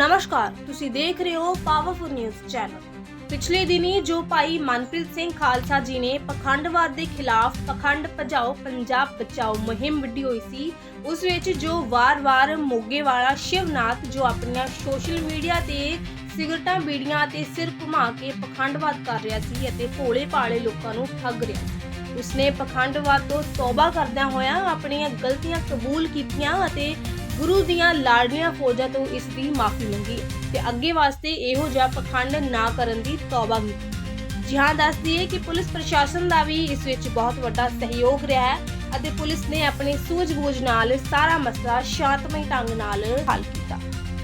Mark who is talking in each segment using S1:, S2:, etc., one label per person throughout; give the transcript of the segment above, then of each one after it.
S1: ਨਮਸਕਾਰ, ਤੁਸੀਂ ਦੇਖ ਰਹੇ ਹੋ ਪਾਵਰਫੁਲ ਨਿਊਜ਼ ਚੈਨਲ ਪਿਛਲੇ ਦਿਨੀ ਜੋ ਭਾਈ ਮਨਪ੍ਰੀਤ ਸਿੰਘ ਖਾਲਸਾ ਜੀ ਨੇ ਪਖੰਡਵਾਦ ਦੇ ਖਿਲਾਫ ਪਖੰਡ ਭਜਾਓ, ਪੰਜਾਬ ਬਚਾਓ ਮੁਹਿੰਮ ਵਿੱਢੀ ਹੋਈ ਸੀ, ਉਸ ਵਿੱਚ ਜੋ ਵਾਰ-ਵਾਰ ਮੋਗੇ ਵਾਲਾ ਸ਼ਿਵਨਾਥ, ਜੋ ਆਪਣੀਆਂ ਸੋਸ਼ਲ ਮੀਡੀਆ ਤੇ ਸਿਗਰਟਾਂ ਬੀੜੀਆਂ ਅਤੇ ਸਿਰ ਘੁਮਾ ਕੇ ਪਖੰਡਵਾਦ ਕਰ ਰਿਹਾ ਸੀ ਅਤੇ ਭੋਲੇ ਭਾਲੇ ਲੋਕਾਂ ਨੂੰ ਠੱਗ ਰਿਹਾ ਸੀ। ਉਸਨੇ ਪਖੰਡਵਾਦ ਤੋਂ ਤੌਬਾ ਕਰਦਿਆਂ ਹੋਇਆ ਆਪਣੀਆਂ ਗਲਤੀਆਂ ਕਬੂਲ ਕੀਤੀਆਂ ਅਤੇ ਗੁਰੂ ਦੀਆਂ ਲਾਡਲੀਆਂ ਫੌਜਾਂ ਤੋਂ ਇਸ ਦੀ ਮਾਫੀ ਮੰਗੀ ਤੇ ਅੱਗੇ ਵਾਸਤੇ ਇਹੋ ਜਿਹਾ ਪਖੰਡ ਨਾ ਕਰਨ ਦੀ ਤੌਬਾ ਕੀਤੀ। ਜੀ ਹਾਂ ਦੱਸ ਕਿ ਪੁਲਿਸ ਪ੍ਰਸ਼ਾਸਨ ਦਾ ਵੀ ਇਸ ਵਿੱਚ ਬਹੁਤ ਵੱਡਾ ਸਹਿਯੋਗ ਰਿਹਾ ਹੈ ਅਤੇ ਪੁਲਿਸ ਨੇ ਆਪਣੀ ਸੂਝ-ਬੂਝ ਨਾਲ ਸਾਰਾ ਮਸਲਾ ਸ਼ਾਂਤਮਈ ਢੰਗ ਨਾਲ ਹੱਲ ਕੀਤਾ।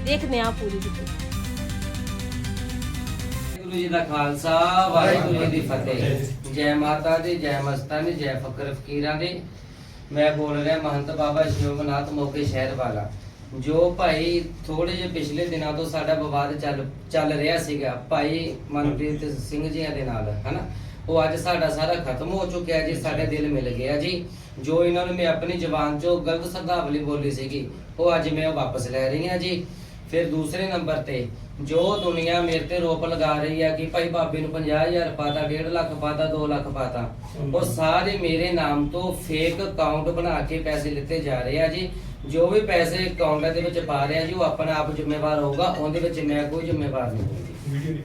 S1: ਦੇਖਦੇ ਹਾਂ ਪੂਰੀ ਰਿਪੋਰਟ।
S2: ਵਾਹਿਗੁਰੂ ਜੀ ਦਾ ਖਾਲਸਾ, ਵਾਹਿਗੁਰੂ ਜੀ ਦੀ ਫਤਿਹ। ਜੈ ਮਾਤਾ ਦੀ, ਜੈ ਮਸਤਾਂ ਦੀ, ਜੈ ਫਕਰ ਫਕੀਰਾਂ ਦੀ। ਮੈਂ ਬੋਲ ਰਿਹਾ ਮਹੰਤ ਬਾਬਾ ਸ਼ਿਵਨਾਥ ਮੋਕੇ ਸ਼ਹਿਰ ਵਾਲਾ। ਜੋ ਭਾਈ ਥੋੜੇ ਜਿਹੇ ਪਿਛਲੇ ਦਿਨਾਂ ਤੋਂ ਸਾਡਾ ਵਿਵਾਦ ਚੱਲ ਚੱਲ ਰਿਹਾ ਸੀਗਾ, ਭਾਈ ਮਨਪ੍ਰੀਤ ਸਿੰਘ ਜੀ ਦੇ ਨਾਲ, ਹਨਾ? ਉਹ ਅੱਜ ਸਾਡਾ ਸਾਰਾ ਖਤਮ ਹੋ ਚੁੱਕਿਆ ਜੀ, ਸਾਡੇ ਦਿਲ ਮਿਲ ਗਿਆ ਜੀ। ਜੋ ਇਹਨਾਂ ਨੂੰ ਮੈਂ ਆਪਣੀ ਜ਼ੁਬਾਨ ਚੋਂ ਗਲਤ ਸ਼ਬਦਾਵਲੀ ਬੋਲੀ ਸੀਗੀ, ਉਹ ਅੱਜ ਮੈਂ ਉਹ ਵਾਪਸ ਲੈ ਰਹੀ ਹਾਂ ਜੀ। ਫਿਰ ਦੂਸਰੇ ਨੰਬਰ ਤੇ ਜੋ ਦੁਨੀਆ ਮੇਰੇ ਤੇ ਰੋਪ ਲਗਾ ਰਹੀ ਆ ਕਿ ਭਾਈ ਬਾਬੇ ਨੂੰ 50000 ਪਾਤਾ 1.5 ਲੱਖ ਪਾਤਾ 2 ਲੱਖ ਪਾਤਾ ਉਹ ਸਾਰੇ ਮੇਰੇ ਨਾਮ ਤੋਂ ਫੇਕ ਅਕਾਊਂਟ ਬਣਾ ਕੇ ਪੈਸੇ ਲਿੱਤੇ ਜਾ ਰਹੇ ਆ ਜੀ। ਜੋ ਵੀ ਪੈਸੇ ਅਕਾਊਂਟ ਦੇ ਵਿੱਚ ਪਾ ਰਿਹਾ ਜੀ ਉਹ ਆਪਣਾ ਆਪ ਜ਼ਿੰਮੇਵਾਰ ਹੋਊਗਾ ਉਹਦੇ ਵਿੱਚ ਮੈਂ ਕੋਈ ਜ਼ਿੰਮੇਵਾਰ ਨਹੀਂ ਹੋਊਗੀ।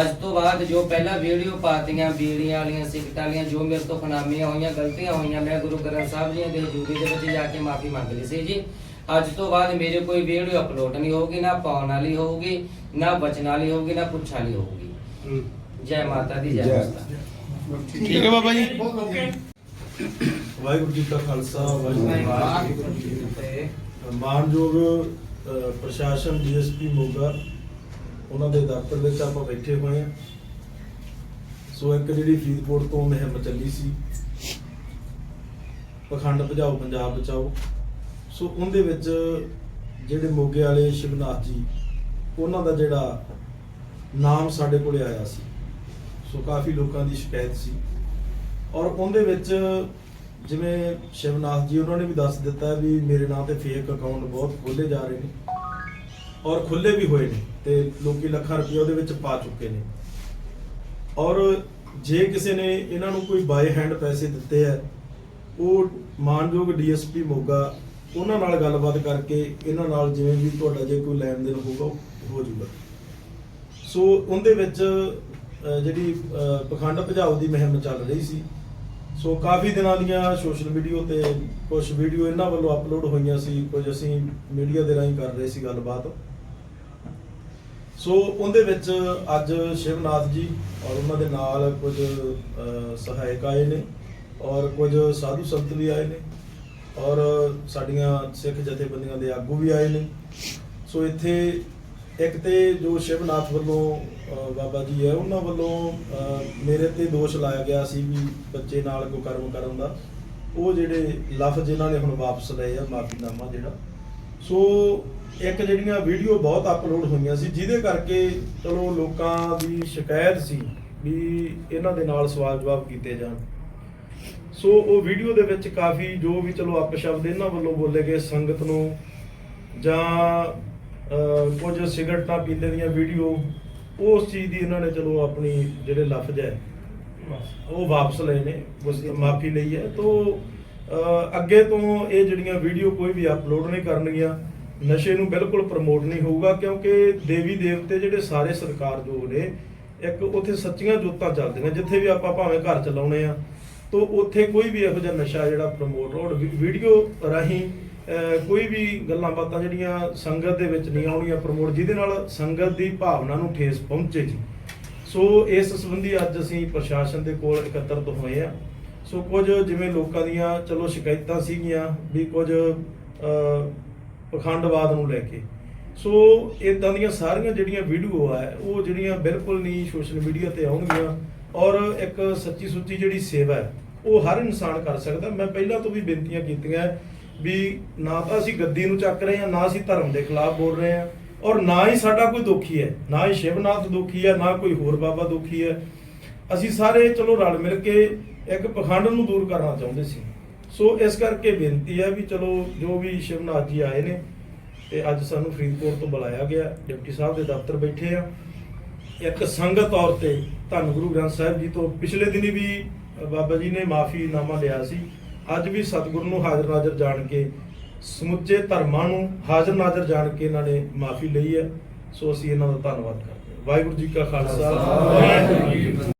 S2: ਅੱਜ ਤੋਂ ਬਾਅਦ ਜੋ ਪਹਿਲਾਂ ਵੀਡੀਓ ਪਾਤੀਆਂ ਬੀੜੀਆਂ ਵਾਲੀਆਂ ਸਿਗਟਾਂ ਵਾਲੀਆਂ ਜੋ ਮੇਰੇ ਤੋਂ ਖਨਾਮੀਆਂ ਹੋਈਆਂ ਗਲਤੀਆਂ ਹੋਈਆਂ ਮੈਂ ਗੁਰੂ ਗ੍ਰੰਥ ਸਾਹਿਬ ਜੀ ਦੇ ਹਜ਼ੂਰੀ ਦੇ ਵਿੱਚ ਜਾ ਕੇ ਮਾਫੀ ਮੰਗ ਲਈ ਸੀ ਜੀ। ਅੱਜ ਤੋਂ ਬਾਅਦ ਮੇਰੇ ਕੋਈ ਵੀਡੀਓ ਅਪਲੋਡ ਨਹੀਂ ਹੋਊਗੀ ਨਾ ਪਾਉਣ ਵਾਲੀ ਹੋਊਗੀ ਨਾ ਬਚਣ ਵਾਲੀ ਹੋਊਗੀ ਨਾ ਪੁੱਛਣ ਵਾਲੀ ਹੋਊਗੀ। ਜੈ ਮਾਤਾ ਦੀ ਜੈ
S3: ਜੈ।
S2: ਮਾਤਾ
S4: ਠੀਕ ਹੈ ਬਾਬਾ ਜੀ।
S3: ਵਾਹਿਗੁਰੂ ਜੀ ਕਾ ਖਾਲਸਾ ਵਾਹਿਗੁਰੂ ਜੀ ਕੀ ਫਤਿਹ। ਮਾਨਯੋਗ ਅ, ਪ੍ਰਸ਼ਾਸਨ ਡੀਐਸਪੀ ਮੋਗਾ ਉਹਨਾਂ ਦੇ ਦਫ਼ਤਰ ਵਿੱਚ ਆਪਾਂ ਬੈਠੇ ਹੋਏ ਹਾਂ। ਸੋ ਇੱਕ ਜਿਹੜੀ ਫਰੀਦਕੋਟ ਤੋਂ ਮੁਹਿੰਮ ਚੱਲੀ ਸੀ ਪਖੰਡ ਭਜਾਓ ਪੰਜਾਬ ਬਚਾਓ। ਸੋ ਉਹਦੇ ਵਿੱਚ ਜਿਹੜੇ ਮੋਗੇ ਵਾਲੇ ਸ਼ਿਵਨਾਥ ਜੀ, ਉਹਨਾਂ ਦਾ ਜਿਹੜਾ ਨਾਮ ਸਾਡੇ ਕੋਲੇ ਆਇਆ ਸੀ। ਸੋ ਕਾਫੀ ਲੋਕਾਂ ਦੀ ਸ਼ਿਕਾਇਤ ਸੀ। ਔਰ ਉਹਦੇ ਵਿੱਚ ਜਿਵੇਂ ਸ਼ਿਵਨਾਥ ਜੀ, ਉਹਨਾਂ ਨੇ ਵੀ ਦੱਸ ਦਿੱਤਾ ਵੀ ਮੇਰੇ ਨਾਂ ਤੇ ਫੇਕ ਅਕਾਊਂਟ ਬਹੁਤ ਖੋਲੇ ਜਾ ਰਹੇ ਨੇ ਔਰ ਖੁੱਲੇ ਵੀ ਹੋਏ ਨੇ ਤੇ ਲੋਕੀ ਲੱਖਾਂ ਰੁਪਏ ਉਹਦੇ ਵਿੱਚ ਪਾ ਚੁੱਕੇ ਨੇ। ਔਰ ਜੇ ਕਿਸੇ ਨੇ ਇਹਨਾਂ ਨੂੰ ਕੋਈ ਬਾਏ ਹੈਂਡ ਪੈਸੇ ਦਿੱਤੇ ਆ, ਉਹ ਮਾਨਯੋਗ ਡੀਐਸਪੀ ਮੋਗਾ ਉਹਨਾਂ ਨਾਲ ਗੱਲਬਾਤ ਕਰਕੇ ਇਹਨਾਂ ਨਾਲ ਜਿਵੇਂ ਵੀ ਤੁਹਾਡਾ ਜੇ ਕੋਈ ਲੈਣ ਦੇਣ ਹੋਊਗਾ, ਉਹ ਹੋ ਜਾਊਗਾ। ਸੋ ਉਹਦੇ ਵਿੱਚ ਜਿਹੜੀ ਪਖੰਡ ਭਜਾਓ ਦੀ ਮੁਹਿੰਮ ਚੱਲ ਰਹੀ ਸੀ। ਸੋ ਕਾਫੀ ਦਿਨਾਂ ਦੀਆਂ ਸੋਸ਼ਲ ਵੀਡੀਓ ਤੇ ਕੁਝ ਵੀਡੀਓ ਇਹਨਾਂ ਵੱਲੋਂ ਅਪਲੋਡ ਹੋਈਆਂ ਸੀ, ਕੁਝ ਅਸੀਂ ਮੀਡੀਆ ਦੇ ਰਾਹੀਂ ਕਰ ਰਹੇ ਸੀ ਗੱਲਬਾਤ। ਸੋ ਉਹਦੇ ਵਿੱਚ ਅੱਜ ਸ਼ਿਵਨਾਥ ਜੀ ਔਰ ਉਹਨਾਂ ਦੇ ਨਾਲ ਕੁਝ ਸਹਾਇਕ ਆਏ ਨੇ ਔਰ ਕੁਝ ਸਾਧੂ ਸੰਤ ਵੀ ਆਏ ਨੇ। ਔਰ ਸਾਡੀਆਂ ਸਿੱਖ ਜਥੇਬੰਦੀਆਂ ਦੇ ਆਗੂ ਵੀ ਆਏ ਨੇ। ਸੋ ਇੱਥੇ ਇੱਕ ਤੇ ਜੋ ਸ਼ਿਵਨਾਥ ਵੱਲੋਂ ਬਾਬਾ ਜੀ ਹੈ, ਉਹਨਾਂ ਵੱਲੋਂ ਮੇਰੇ ਤੇ ਦੋਸ਼ ਲਾਇਆ ਗਿਆ ਸੀ ਵੀ ਬੱਚੇ ਨਾਲ ਕੋਈ ਕਰਮ ਕਰਨ ਦਾ। ਉਹ ਜਿਹੜੇ ਲਫ਼ਜ਼ ਜਿਨ੍ਹਾਂ ਨੇ ਹੁਣ ਵਾਪਸ ਲਏ ਆ, ਮਾਫੀਨਾਮਾ ਜਿਹੜਾ। ਸੋ ਇੱਕ ਜਿਹੜੀਆਂ ਵੀਡੀਓ ਬਹੁਤ ਅਪਲੋਡ ਹੋਈਆਂ ਸੀ, ਜਿਹਦੇ ਕਰਕੇ ਚਲੋ ਲੋਕਾਂ ਦੀ ਸ਼ਿਕਾਇਤ ਸੀ ਵੀ ਇਹਨਾਂ ਦੇ ਨਾਲ ਸਵਾਲ ਜਵਾਬ ਕੀਤੇ ਜਾਣ। ਸੋ ਉਹ ਵੀਡੀਓ ਦੇ ਵਿੱਚ ਕਾਫੀ ਜੋ ਵੀ ਚਲੋ ਅਪਸ਼ਬਦ ਇਹਨਾਂ ਵੱਲੋਂ ਬੋਲੇ ਗਏ ਸੰਗਤ ਨੂੰ ਜਾਂ ਅਹ, ਕੁਝ ਸਿਗਰਟਾਂ ਪੀਂਦੇ ਦੀਆਂ ਵੀਡੀਓ ਉਸ ਚੀਜ਼ ਦੀ ਇਹਨਾਂ ਨੇ ਚਲੋ ਆਪਣੀ ਜਿਹੜੇ ਲਫ਼ਜ਼ ਹੈ ਉਹ ਵਾਪਸ ਲਏ ਨੇ ਉਸ ਮਾਫੀ ਲਈ ਹੈ। ਤੋਂ ਅੱਗੇ ਤੋਂ ਇਹ ਜਿਹੜੀਆਂ ਵੀਡੀਓ ਕੋਈ ਵੀ ਅਪਲੋਡ ਨਹੀਂ ਕਰਨਗੀਆਂ ਨਸ਼ੇ ਨੂੰ ਬਿਲਕੁਲ ਪ੍ਰਮੋਟ ਨਹੀਂ ਹੋਊਗਾ ਕਿਉਂਕਿ ਦੇਵੀ ਦੇਵਤੇ ਜਿਹੜੇ ਸਾਰੇ ਸਰਕਾਰ ਜੋ ਨੇ ਇੱਕ ਉੱਥੇ ਸੱਚੀਆਂ ਜੋਤਾਂ ਚੱਲਦੀਆਂ ਜਿੱਥੇ ਵੀ ਆਪਾਂ ਭਾਵੇਂ ਘਰ ਚਲਾਉਣੇ ਆ ਤੋਂ ਉੱਥੇ ਕੋਈ ਵੀ ਇਹੋ ਜਿਹਾ ਨਸ਼ਾ ਜਿਹੜਾ ਪ੍ਰਮੋਟ ਹੋ ਵੀਡੀਓ ਰਾਹੀਂ ਕੋਈ ਵੀ ਗੱਲਾਂ ਬਾਤਾਂ ਜਿਹੜੀਆਂ ਸੰਗਤ ਦੇ ਵਿੱਚ ਨਹੀਂ ਆਉਣੀਆਂ ਪ੍ਰਮੋਟ ਜਿਹਦੇ ਨਾਲ ਸੰਗਤ ਦੀ ਭਾਵਨਾ ਨੂੰ ਠੇਸ ਪਹੁੰਚੇ ਜੀ। ਸੋ ਇਸ ਸੰਬੰਧੀ ਅੱਜ ਅਸੀਂ ਪ੍ਰਸ਼ਾਸਨ ਦੇ ਕੋਲ ਇਕੱਤਰਤ ਹੋਏ ਆ। ਸੋ ਕੁਝ ਜਿਵੇਂ ਲੋਕਾਂ ਦੀਆਂ ਚਲੋ ਸ਼ਿਕਾਇਤਾਂ ਸੀਗੀਆਂ ਵੀ ਕੁਝ ਅਹ, ਪਖੰਡਵਾਦ ਨੂੰ ਲੈ ਕੇ। ਸੋ ਇਦਾਂ ਦੀਆਂ ਸਾਰੀਆਂ ਜਿਹੜੀਆਂ ਵੀਡੀਓ ਆ ਉਹ ਜਿਹੜੀਆਂ ਬਿਲਕੁਲ ਨਹੀਂ ਸੋਸ਼ਲ ਮੀਡੀਆ ਤੇ ਆਉਣਗੀਆਂ ਔਰ ਇੱਕ ਸੱਚੀ ਸੁੱਚੀ ਜਿਹੜੀ ਸੇਵਾ ਹੈ, ਉਹ ਹਰ ਇਨਸਾਨ ਕਰ ਸਕਦਾ। ਮੈਂ ਪਹਿਲਾਂ ਤੋਂ ਵੀ ਬੇਨਤੀਆਂ ਕੀਤੀਆਂ ਵੀ ਨਾ ਤਾਂ ਅਸੀਂ ਗੱਦੀ ਨੂੰ ਚੱਕ ਰਹੇ ਹਾਂ, ਨਾ ਅਸੀਂ ਧਰਮ ਦੇ ਖਿਲਾਫ ਬੋਲ ਰਹੇ ਹਾਂ ਔਰ ਨਾ ਹੀ ਸਾਡਾ ਕੋਈ ਦੁਖੀ ਹੈ, ਨਾ ਹੀ ਸ਼ਿਵਨਾਥ ਦੁਖੀ ਹੈ, ਨਾ ਕੋਈ ਹੋਰ ਬਾਬਾ ਦੁਖੀ ਹੈ। ਅਸੀਂ ਸਾਰੇ ਚਲੋ ਰਲ ਮਿਲ ਕੇ ਇੱਕ ਪਖੰਡ ਨੂੰ ਦੂਰ ਕਰਨਾ ਚਾਹੁੰਦੇ ਸੀ। ਸੋ ਇਸ ਕਰਕੇ ਬੇਨਤੀ ਹੈ ਵੀ ਚਲੋ ਜੋ ਵੀ ਸ਼ਿਵਨਾਥ ਜੀ ਆਏ ਨੇ, ਤੇ ਅੱਜ ਸਾਨੂੰ ਫਰੀਦਕੋਟ ਤੋਂ ਬੁਲਾਇਆ ਗਿਆ। ਡਿਪਟੀ ਸਾਹਿਬ ਦੇ ਦਫ਼ਤਰ ਬੈਠੇ ਆ। ਇੱਕ ਸੰਗਤ ਤੌਰ ਤੇ ਧੰਨ ਗੁਰੂ ਗ੍ਰੰਥ ਸਾਹਿਬ ਜੀ ਤੋਂ ਪਿਛਲੇ ਦਿਨੀ ਵੀ ਬਾਬਾ ਜੀ ਨੇ ਮਾਫ਼ੀ ਮਾਫੀਨਾਮਾ ਲਿਆ ਸੀ। ਅੱਜ ਵੀ ਸਤਿਗੁਰੂ ਨੂੰ ਹਾਜ਼ਰ ਨਾਜ਼ਰ ਜਾਣ ਕੇ, ਸਮੁੱਚੇ ਧਰਮਾਂ ਨੂੰ ਹਾਜ਼ਰ ਨਾਜ਼ਰ ਜਾਣ ਕੇ ਇਹਨਾਂ ਨੇ ਮਾਫੀ ਲਈ ਹੈ। ਸੋ ਅਸੀਂ ਇਹਨਾਂ ਦਾ ਧੰਨਵਾਦ ਕਰਦੇ ਹਾਂ। ਵਾਹਿਗੁਰੂ ਜੀ ਕਾ ਖਾਲਸਾ। ਵਾਹਿਗੁਰੂ ਜੀ